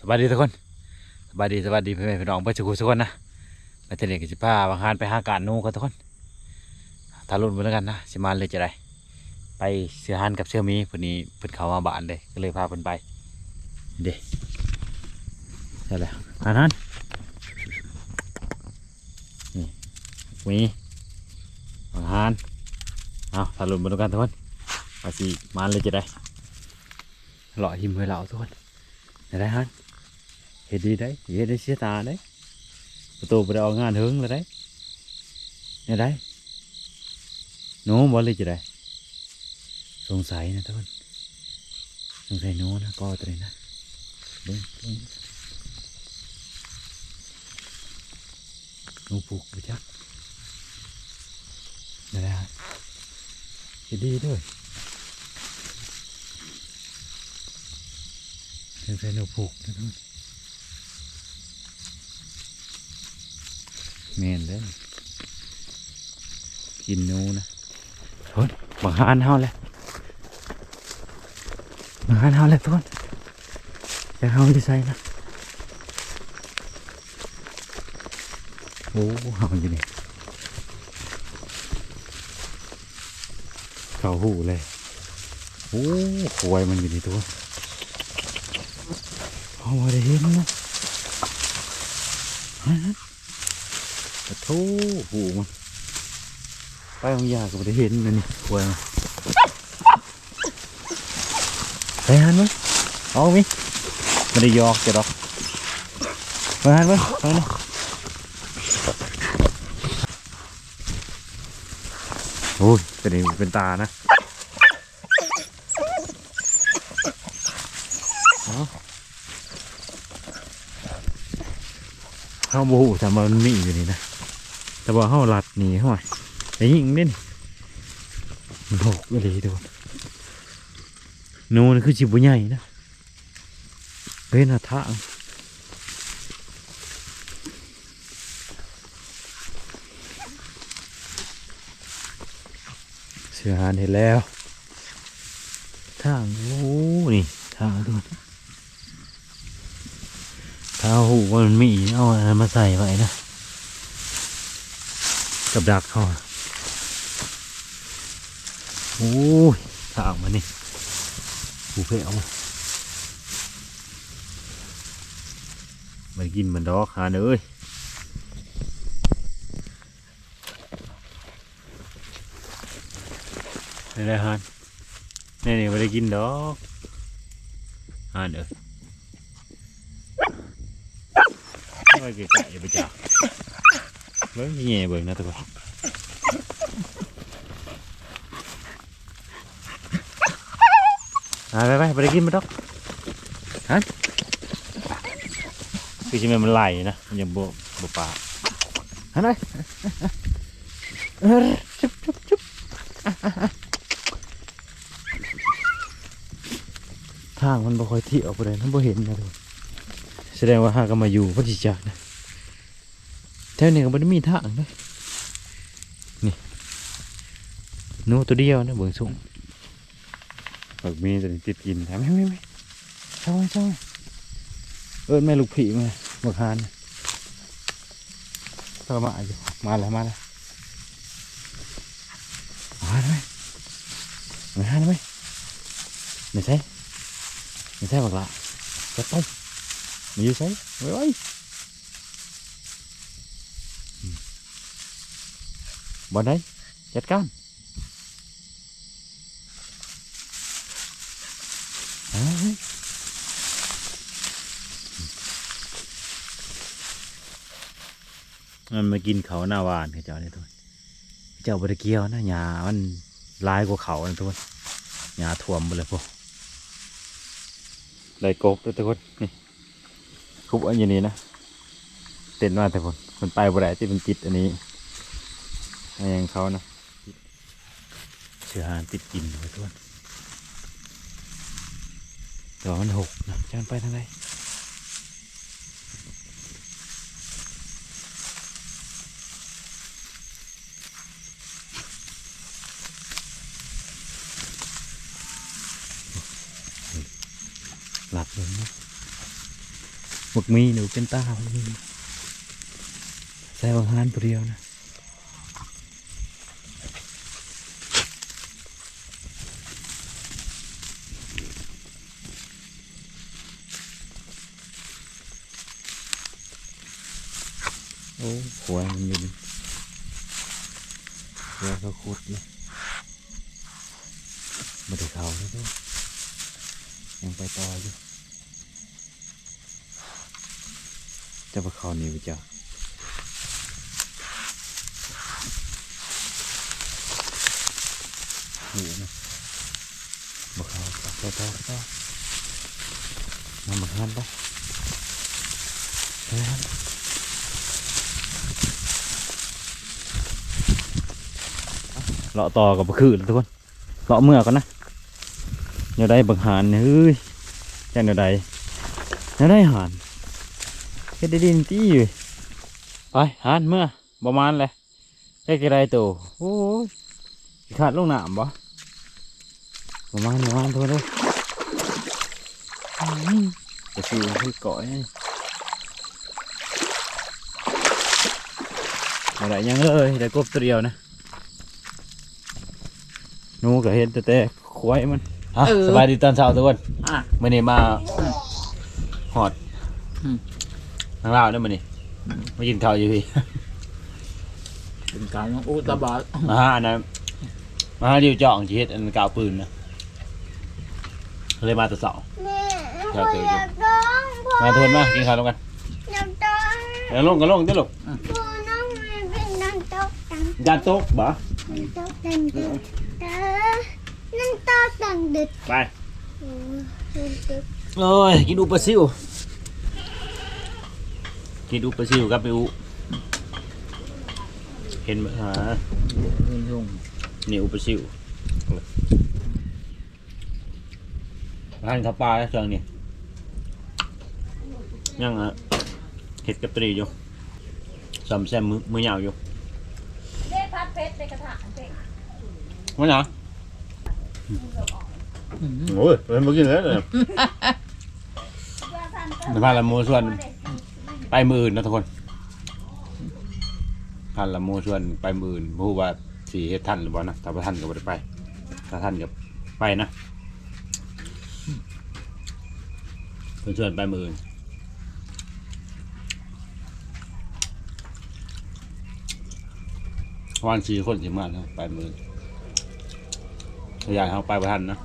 สวัสดีทุกคนสวัสดีสวัสดีพี่แม่พี่น้องเพื่อนสุขุทุกคนนะมาเทเลกิจป้าบางฮานไปห้าการนูกันทุกคนทารุณไปแล้วกันนะสิมาเลยจะได้ไปเสือฮันกับเสือมีพอนี้เพิ่นเขามาบ้านเลยก็เลยพาเพิ่นไปเด้นั่นแหละฮันฮันนี่มีบางฮานเอาทารุณไปแล้วกันทุกคนมาสิมาเลยจะได้หล่อหิมให้เราทุกคนได้ได้ฮัน เฮ็ดดีได้เฮ็ดได้เสียตาได้ประตูไปได้ออกงานหึงแล้วได้เนี่ยได้หนูบ่เลยจะได้ สงสัยนะทุกคนสงสัยหนูนะก็ตัวนี้นะเบิ่งเบิ่งนูผูกไปจักเนี่ยได้ฮะเฮ็ดดีด้วยสงสัยหนูผูกนะทุกคน แม่นเด้อกินนูนะทุกคนบังหานเฮาเลยบังหานเฮาเลยทุกคนอยากเฮาที่ใส่นะโอ้เฮาอยู่นี่เขาหูเลยโอ้ควยมันอยู่นี่ตัวเฮาบ่ได้เห็นนะ ฮะกระทู้หูมันไปของยาก็ไม่ได้เห็นเลยนี่ควายมันไปหันมั้ยเอามิไม่ได้ยอกจะดอกไปหันมั้ยไปนี่โอ้ยตัวนี้เป็นตานะเอาเขาโมโหแต่มันมีอยู่นี่นะ แต่ว่าเขาหลัดหนีเขาไไอ้ยิงเด่นมันหกเลยโดนนูนคือจิบุใหญ่นะเป็นหน้าทางเสือหานเห็นแล้วทางโอ้นี่ทางโดนถ้าหูว่ามันมีเอาอะไรมาใส่ไว้นะ กับดักเขาโอ้ยทางมานี่ผูเพเอามันกินมันดอกหาเนยนี่ได้ฮันนี่นี่ไม่ได้กินดอกหานเอ้ยไม่เกะกะอย่าไปจับ บิ่งแง่เบิ่งนะทุกคน À, ไปไปไปได้กินมาดอกฮะคือชิมมันไหลนะมันยังบ่บ่ปลาฮันเลยเออจุ๊บจุ๊บจุ๊บทางมันบ่ค่อยที่ยวไปเลยมันบ่เห็นนะทุกคนแสดงว่าหาก็มาอยู่พอดีจักนะ แถวนี้ก็บ่ได้มีทางเลยนี่นูตัวเดียวนะเบิ่งสูงบักมีตัวนี้ติดกินแถมไม่ไม่ไม่เช่าไว้เช่าไว้เอิญแม่ลูกผีมาบักฮานน่ะเข้ามาอยู่มาแล้วมาแล้วมาแล้วไหมมาฮานไหมไม่ใช่ไม่ใช่บักละจะต้มมาอยู่ใช่ไว้ไว้อืม บอลไหนจัดการมันมากินเขาหน้าวานเจ้าเนี่ยทุกคนเจ้าบริเกียวนะหญ้ามันลายกว่าเขานะทุกคนหญ้าท่วมหมดเลยพวกไรกบด้วยทุกคนนี่คุบอันอย่างนี้นะเต้นมาแต่คนมันไปบ่ได้ที่มันติดอันนี้ อันยังเขานะเสือหานติดกินเลยทุกคนเดี๋ยวมันหกนะจะมันไปทางไหนหลับเลยนะหมึกมีหนูเป็นตาใส่บางฮานผู้เดียวนะ โอ้หัวมันอยู่นี่หัวเขาขุดเลยมาได้เขาแล้วด้วยยังไปต่ออยู่จะไปเขานี่ไปจ้ะหูนะมาเขาต่อต่อต่อมามาหันปไปหัน เลาะต่อกับคือทุกคนเลาะเมื่อก่อนนะเดี๋ยวได้บักหานเฮ้ยแค่เดี๋ยวใดเดี๋ยวได้หานเฮ็ดได้ดินตี้อยู่ไปหันเมื่อประมาณเลยได้กี่ไรตัวโอ้ยขาดลงน้ำบ่ประมาณประมาณเท่าเด้ออืมจะคือที่เกาะนี่อะไรยังเลยได้กบตัวเดียวนะ หนูก็เห็นแต่แต่ควายมันอะเออสบายดีตอนเช้าทุกคนอะ มื่อนี้มาหอดอืม ทางลาวเนี่ยมื่อนี้มากินข้าวอยู่พี่ เป็นการของอุตตบาทมาหาอันนั้นมาหาดิวจ่องชีเฮ็ดอันกาวปืนนะเลยมาแต่เสาร์แม่อยากเจออยู่อยากร้องพ่อมาทวนมากินข้าวลงกันอยากร้องเดี๋ยวลงก็ลงเดี๋ยวลงพ่อน้องมันเป็นนังตกตังจานโต๊ะบ่นังตกตังดึกเออนัง ตกตังดึกไปเออนังตกโอ้ย กินอุปลาซิวกินอุปลาซิวครับไปอุเห็นไหมฮะเงินยุ่งนี่อุปลาซิวร้านข้าวปลาเชิงนี่ยังอะเห็ดกับตรีอยู่สำแซมมือมือยาวอยู่เด้พัดเพชรในกระถางเด็กว่าหยัง โอ้ยเป็นเมื่อกี้เลยเนี่ยพาละโมชวนไปมืออื่นนะทุกคนพาละโมชวนไปมืออื่นผู้ว่าสีเฮ็ดทันหรือเปล่านะถ้าบ่ทันก็บ่ได้ไป ถ้าทันก็ไปนะเพิ่นชวนไปมืออื่นวันสี่คนสิมาแล้วไปมืออื่น อย่างเขาไปประทันนะ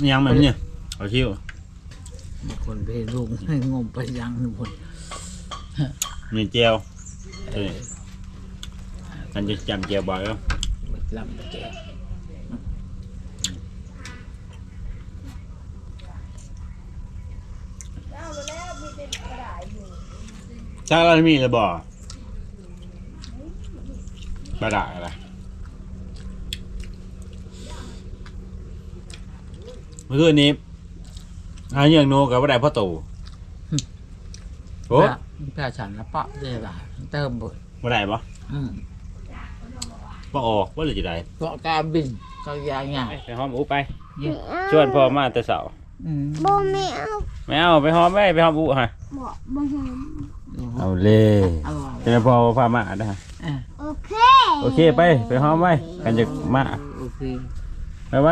นี่ยังแบบนี้เอาชิวบางคนไปลุงให้งมไปยังทุกคนมีเจียวเออกันจะจำเจียวบ่อยแล้วลำเจ๊เอาแล้วมีเป็นกระดาษอยู่ถ้าเรามีจะบ่ บาดาอะไรเมื่อคืนนี้หาเยื่องโนกับว่าได้พ่อตู่โอ้แพ้ฉันละเปาะได้ละเติมบุญว่าได้ปะอืมพ่อออกว่าหรือจะได้เปาะการบินก็ยางอย่างไปหอมอูไปเยอะชวนพ่อมาแต่เสาร์ อืมโบไม่เอาไม่เอาไปหอมไปไปหอมอูฮะบอกบ่หอมเอาเลยเอาจะได้พอพามาได้ฮะอะโอเคโอเคไปไปหอมไปกันจะมาโอเคไปไป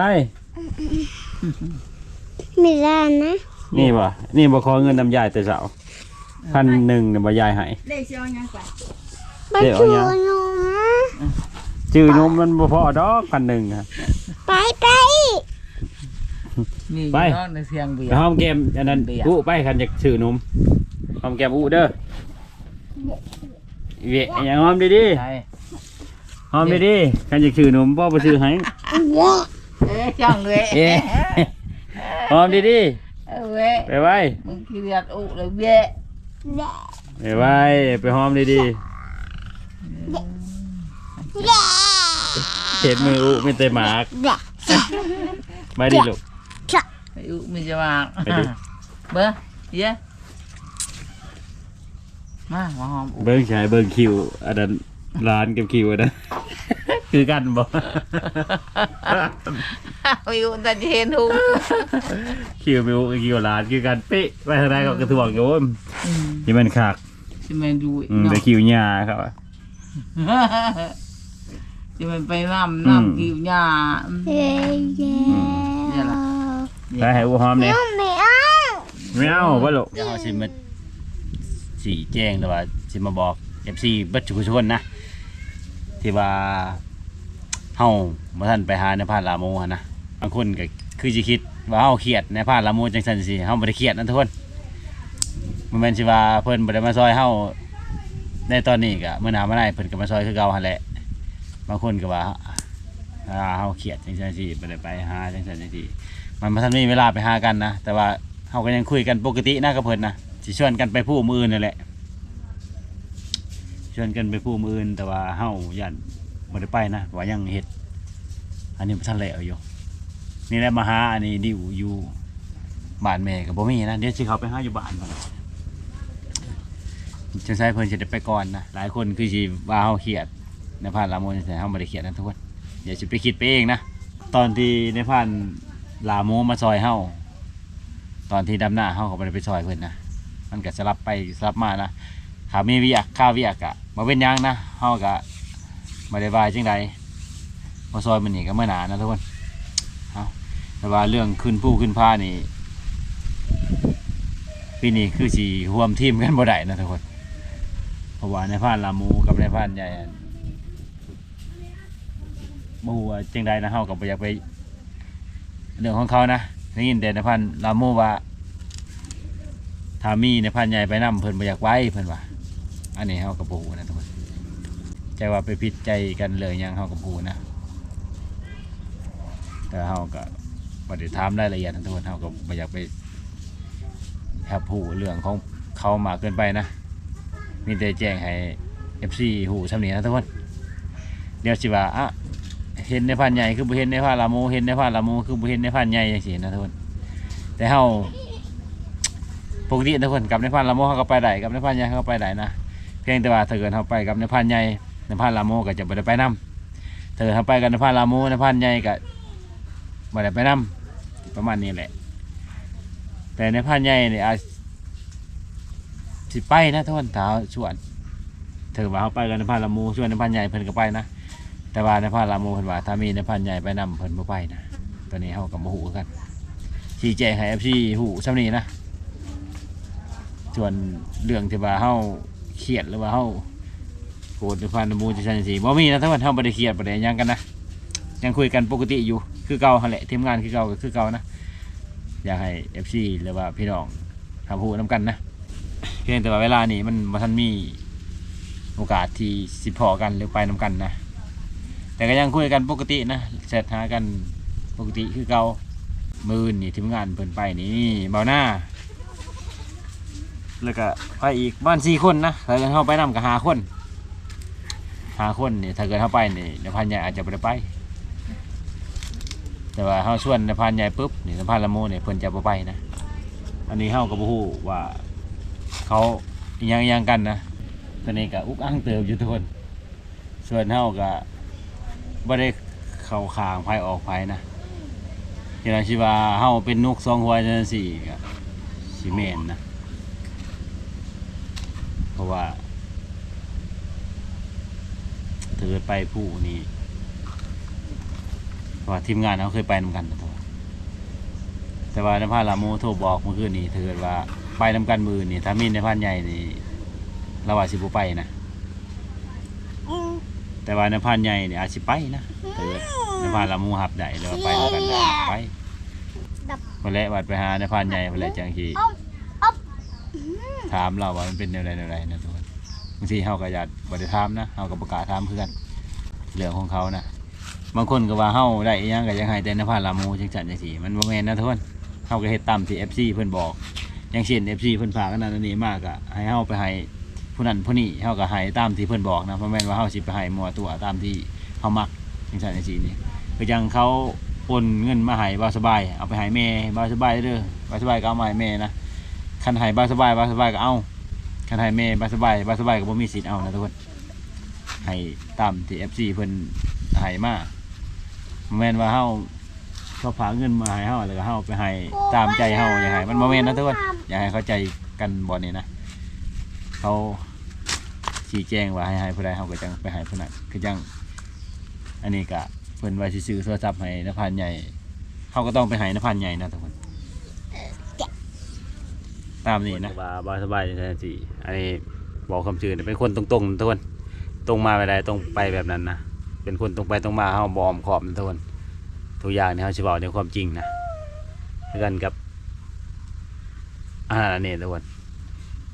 ไม่ได้นะนี่บ่นี่บ่ขอเงินนำยายแต่เสาพันหนึ่งเนี่ยบ่ยายให้เด็กเชียวยังไปไปเดี๋ยวชูเอายังหนูนะชื่อนมมันบ่พอดอกพันหนึ่งฮะไปไป นี่ไปน้องในเสียงเบียไปหอมแก้มอันนั้นเบียร์ อู้ไปคันจะชื่อนมหอมแก้มอู้เด้อเวะอย่างหอมดีใช่ๆหอมดีๆคันจะชื่อนมพ่อบ่ซื้อให้เย้เอ๊ะจังเลยเอ๊ะหอมดีเอ้ยเว้ยๆไปไว้มึงขี้เรียดอุเลยเบี้ยเย้ไปไว้ไปหอมดีๆเย้เห็นมืออุไม่เตะหมากเย้ไม่ดีลูกไอ้อุมันจะมาไปดิเบ้อเย้มามาหอมอุเบิ้งชายเบิ้งคิว อันนั้นร้านกับคิวอันนั้น คือกันบ่วิวแต่เห็นหูคิวมิวคิวหลานคือกันเป๊ะไปทางใดก็กระถ่วงโยมที่มันคักจะมันดูอืมเนาะไปคิวหญ้าครับจะมันไปน้ำอืมน้ำกิวหญ้าเย้เย้เนี่ยล่ะ ใส่ให้อูหอมเนี่ยไม่เอาไม่เอาบ่ลูกเดี๋ยวเฮาสิมาสีแจ้งแต่ว่าสิมาบอก FC เบัดทุกคนนะที่ว่าเฮาบ่ทันไปหาในพานลาโมหั้นนะบางคนก็คือสิคิดว่าเฮาเครียดในพานลาโมจังซั่นสิเฮาบ่ได้เครียดนะทุกคนมันแม่นสิว่าเพิ่นบ่ได้มาซอยเฮาในตอนนี้ก็มื้อหน้ามื้อไหนเพิ่นก็มาซอยคือเก่าหั่นแหละบางคนก็ว่าอ่าเฮาเครียดจังซั่นสิบ่ได้ไปหาจังซั่นจังซี่ มันบ่ทันมีเวลาไปหากันนะแต่ว่าเฮาก็ยังคุยกันปกตินะกับเพิ่นนะสิชวนกันไปผู้มืออื่นนั่นแหละชวนกันไปผู้มืออื่นแต่ว่าเฮาย่านบ่ได้ไปนะว่ายังเฮ็ดอันนี้บ่ทันแล้วอยู่นี่แหละมาหาอันนี้ดิวอยู่บ้านแม่ก็บ่มีนะเดี๋ยวสิเขาไปหาอยู่บ้านก่อนจังไสเพิ่นสิได้ไปก่อนนะหลายคนคือสิว่าเฮาเครียดในพานลาโมจังไสเฮาบ่ได้เครียดนะทุกคนอย่าสิไปคิดไปเองนะตอนที่ในพาน ลาโมมาซอยเฮาตอนที่ดำหน้าเฮาก็บ่ได้ไปซอยเพิ่นนะมันก็สลับไปสลับมานะถ้ามีเวียกข้าวเวียกอะมาเป็นหยังนะเฮาก็มาได้บายจังใดมาซอยมันนี่ก็เมื่อหนานะทุกคนเอาแต่ว่าเรื่องขึ้นผู้ขึ้นผ้านี่ปีนี้คือสีร่วมทีมกันบ่ได้นะทุกคนเพราะว่าในพานลามูกับในพานใหญ่อะบ่ฮู้ว่าจังใดนะเฮาก็บ่อยากไป เรื่องของเขานะได้ยินแต่ในพานลามูว่าถามีในพันใหญ่ไปนํเพิ่นบ่อยากไว้เพิ่นว่าอันนี้เฮากับปูนะทุกคนใจว่าไปผิดใจกันเลยยังเฮากับปูนะแต่เฮาก็บ่ได้ถามรายละเอียดนะทุกคนเฮาก็บ่อยากไปแอบหูเรื่องของเขามากเกินไปนะมีแต่แจ้งให้ FC หูสำนี้นะทุกคนเดี๋ยวสิว่าอะ เห็นในพันใหญ่คือบ่เห็นในพันละโมเห็นในพันละโมคือบ่เห็นในพันใหญ่จังซี่นะทุกคนแต่เฮาปกติทุกคนกับในพันลาโมเขาก็ไปได้กับในพันใหญ่เขาก็ไปได้นะเพียงแต่ว่าถ้าเกิดเขาไปกับในพันใหญ่ในพันลาโมก็จะไม่ได้ไปนํถ้าเกิดเขาไปกับในพันลาโมในพันใหญ่ก็ไม่ได้ไปนํประมาณนี้แหละ แต่ในพันใหญ่เนี่ยอาจสิไปนะทุกคนถ้าชวนถือว่าเขาไปกับในพันลาโมชวนในพันใหญ่เพิ่นก็ไปนะ แต่ว่าในพันลาโมเพิ่นว่าถ้ามีในพันใหญ่ไปนํเพิ่นบ่ไปนะตอนนี้เขากับโมหูกันชี้แจงให้เอฟซีหูซ้ำนี้นะ ส่วนเรื่องที่ว่าเฮาเครียดหรือว่าเฮาโกรธหรือพันธมูจะชันสีบ่มีนะถ้าว่าเฮาบ่ได้เครียดบ่ได้หยังกันนะ ยังคุยกันปกติอยู่คือเก่าหั่นแหละทีมงานคือเก่าก็คือเก่านะ อยากให้ FC หรือว่าพี่น้องทำพูดนํกันนะ เพียงแต่ว่าเวลานี้มันบ่ทันมีโอกาสที่สิพอกันหรือไปนํกันนะ แต่ก็ยังคุยกันปกตินะเสร็จหากันปกติคือเก่ามือนี่ทีมงานเพิ่นไปนี่เบาหน้า แล้วก็ไปอีกบ้านสี่คนนะถ้าเกิดเข้าไปนำกับหาคนหาคนนี่ถ้าเกิดเข้าไปนี่ในพันใหญ่อาจจะไม่ได้ไป แต่ว่าเขาชวนในพันใหญ่ปุ๊บนี่ในพันละโมเนี่ยเพิ่นจะบ่ไปนะอันนี้เขาก็บ่ฮู้ว่าเขายังยังกันนะตอนนี้ก็อุกอั้งเติบอยู่ทุกคนส่วนเฮาก็บ่ ได้เข้าขางไผออกไผนะที่เราคิว่าเฮาเป็นนกสองหัวจังซี่ก็สิแม่นนะ เพราะว่าเธอไปผู้นี่เพราะว่าทีมงานเขาเคยไปนำกันนะตัวแต่ว่าในพานลาโมโทรบอกเมื่อคืนนี้เธอว่าไปนำกันมือนี่ถ้ามีในพานใหญ่นี่เราว่าสิบุไปนะ แต่ว่าในพานใหญ่นี่อาจสิไปนะเธอในพานลาโมหับได้หรือว่าไปนำกันได้ไปคนแรกวัดไปหาในพานใหญ่คนแรกจังทีถามเราว่ามันเป็นแนวใดแนวใดนะทุกคนบางทีเฮาก็อยากบ่ได้ถามนะเฮาก็ประกล้าศถามเพื่อนเรื่องของเขานะบางคนก็ว่าเฮาได้อิหยังก็ยังให้แต่ในพานลามูจังซั่นจังซี่มันบ่แม่นนะทุกคนเฮาก็เฮ็ดตามที่ FC เพิ่นบอกอย่างเช่น FC เพิ่นฝากอันนั้นอันนี้มาก็ให้เฮาไปให้ ผู้นั้นผู้นี้เฮาก็ให้ตามที่เพิ่อนบอกนะบ่แม่นว่าเฮาสิไปให้มัวตัวตามที่เฮามักจังซั่นจังสีนี่คือจังเขาโอนเงินมาให้บ่าวสบาย เอาไปให้แม่บ่าวสบายเด้อบ่าวสบายก็เอามาให้แม่นะคันใหายบาสบายบาสบายก็เอาคันใหายเมย์บาสบายบาสบายก็บ่มีสิทธิ์เอานะทุกคนให้ตามที่ FC เพิ่นให้มาแม่นว่าเฮาเขาฝาเงินมาให้เฮาแล้วก็เฮาไปให้ตามใจเฮาอย่างไรมันบ่แม่นนะทุกคนอยากให้เข้าใจกันบ่นี่นะ เขาชี้แจงว่าให้ให้ผู้ใดเฮาก็จังไปให้ผู้นั้นคือจังอันนี้ก็เพิ่นว่าสิซื้อโทรศัพท์ให้นภานใหญ่เฮาก็ต้องไปให้นภานใหญ่นะทุกคนตามนี้นะบาบาสบายจังซี่อันนี้บอกคำชื่อเป็นคนตรงๆทุกคนตรงมาไปได้ตรงไปแบบนั้นนะเป็นคนตรงไปตรงมาเฮาบอมขอบทุกคนทุกอย่างเนี่ยเฮาสิบอกในความจริงนะกันกับอันนี้ทุกคน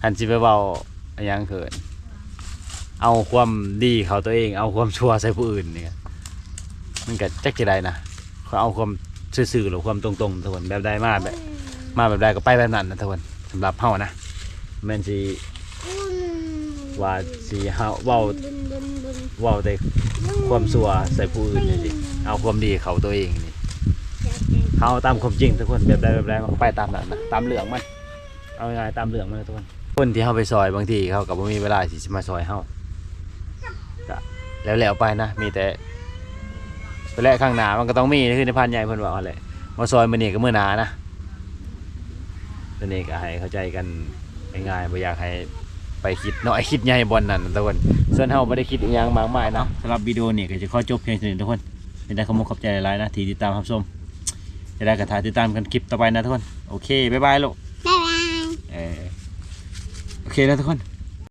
หันสิไปเว้า อันหยังเขินเอาความดีเขาตัวเอง เอาความชั่วใส่ผู้อื่นเนี่ยมันก็จักจะได้นะเขาเอาความซื่อๆหรือความตรงๆทุกคนแบบใดมาแบบมาแบบใดก็ไปแบบนั้นนะทุกคนสำหรับเฮานะแม่นสิว่าสิเฮาเว้าเว้าแต่ความชั่วใส่ผู้อื่นนี่สิเอาความดีเขาตัวเองนี่เฮาตามความจริงทุกคนแบบใดแบบใดมันก็ไปตามนั้นนะตามเหลืองมันเอาง่ายตามเหลืองมันทุกคน คนที่เฮาไปซอยบางทีเขาก็บ่มีเวลาที่สิมาซอยเฮาก็แล้วแล้วไปนะมีแต่ไปแลกข้างหน้ามันก็ต้องมีคือในพันใหญ่เพิ่นว่าเอาแหละมาซอยมื้อนี้ก็มื้อหน้านะตัวนี้ก็ให้เข้าใจกันง่ายๆบ่อยากให้ไปคิดน้อยคิดใหญ่บนนั่นทุกคนส่วนเฮาบ่ได้คิดอหยังมากมายนะสำหรับวิดีโอนี้ก็จะขอจบเพียงเท่านี้ทุกคนเป็นได้ขอมขอบใจหลายๆนะที่ติดตามรับชมจะได้กระถาติดตามกันคลิปต่อไปนะทุกคนโอเคบ๊ายบายลูกบ๊ายบายเออ โอ